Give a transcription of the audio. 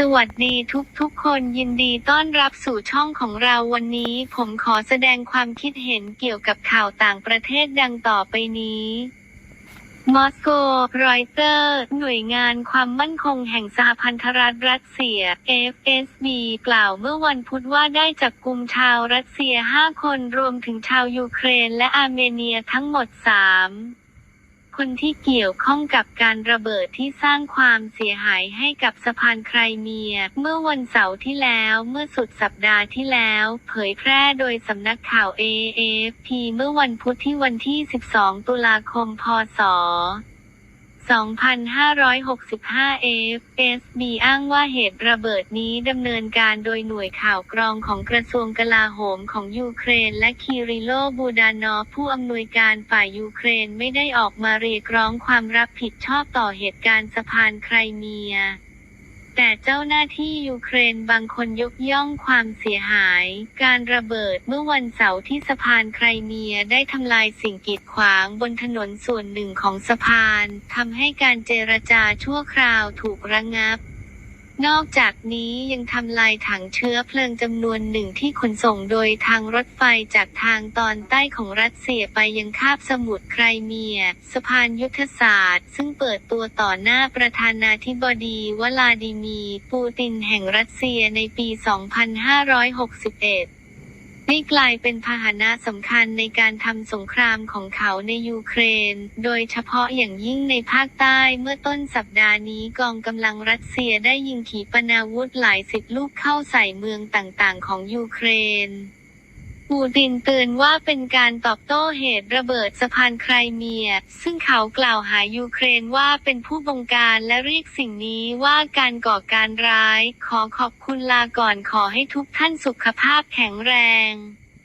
สวัสดีทุกทุกคนยินดีต้อนรับสู่ช่องของเราวันนี้ ผมขอแสดงความคิดเห็นเกี่ยวกับข่าวต่างประเทศดังต่อไปนี้ มอสโก รอยเตอร์ หน่วยงานความมั่นคงแห่งสหพันธรัฐรัสเซีย FSB กล่าวเมื่อวันพุธว่าได้จับกลุ่มชาวรัสเซีย 5 คนรวมถึงชาวยูเครนและอาร์เมเนียทั้งหมด 3 คนที่เกี่ยวข้องกับการระเบิดที่สร้างความเสียหายให้กับสะพานไครเมีย เมื่อวันเสาร์ที่แล้วเมื่อสุดสัปดาห์ที่แล้ว เผยแพร่โดยสำนักข่าว AFP เมื่อวันพุธที่วันที่ 12 ตุลาคม พศ 2565 FSB อ้างว่าเหตุระเบิดนี้ดำเนินการโดยหน่วยข่าวกรองของกระทรวงกลาโหมของยูเครน และคีริโลบูดานอฟผู้อำนวยการฝ่ายยูเครนไม่ได้ออกมาเรียกร้องความรับผิดชอบต่อเหตุการณ์สะพานไครเมีย แต่เจ้าหน้าที่ยูเครนบางคนยกย่องความเสียหาย การระเบิดเมื่อวันเสาร์ที่สะพานไครเมียได้ทำลายสิ่งกีดขวางบนถนนส่วนหนึ่งของสะพานทำให้การเจรจาชั่วคราวถูกระงับ นอกจากนี้ยังทำลายถังเชื้อเพลิงจำนวนหนึ่งที่ขนส่งโดยทางรถไฟจากทางตอนใต้ของรัสเซียไปยังคาบสมุทรไครเมีย สะพานยุทธศาสตร์ ซึ่งเปิดตัวต่อหน้าประธานาธิบดีวลาดิมีร์ปูตินแห่งรัสเซียในปี 2561 ให้กลายเป็นพาหนะสำคัญในการทำสงครามของเขาในยูเครน โดยเฉพาะอย่างยิ่งในภาคใต้เมื่อต้นสัปดาห์นี้กองกำลังรัสเซียได้ยิงขีปนาวุธหลายสิบลูกเข้าใส่เมืองต่างๆ ของยูเครน ปูตินเตือนว่าเป็นการตอบโต้เหตุระเบิดสะพานไครเมีย ซึ่งเขากล่าวหายูเครนว่าเป็นผู้บงการและเรียกสิ่งนี้ว่าการก่อการร้าย ขอขอบคุณลาก่อนขอให้ทุกท่านสุขภาพแข็งแรง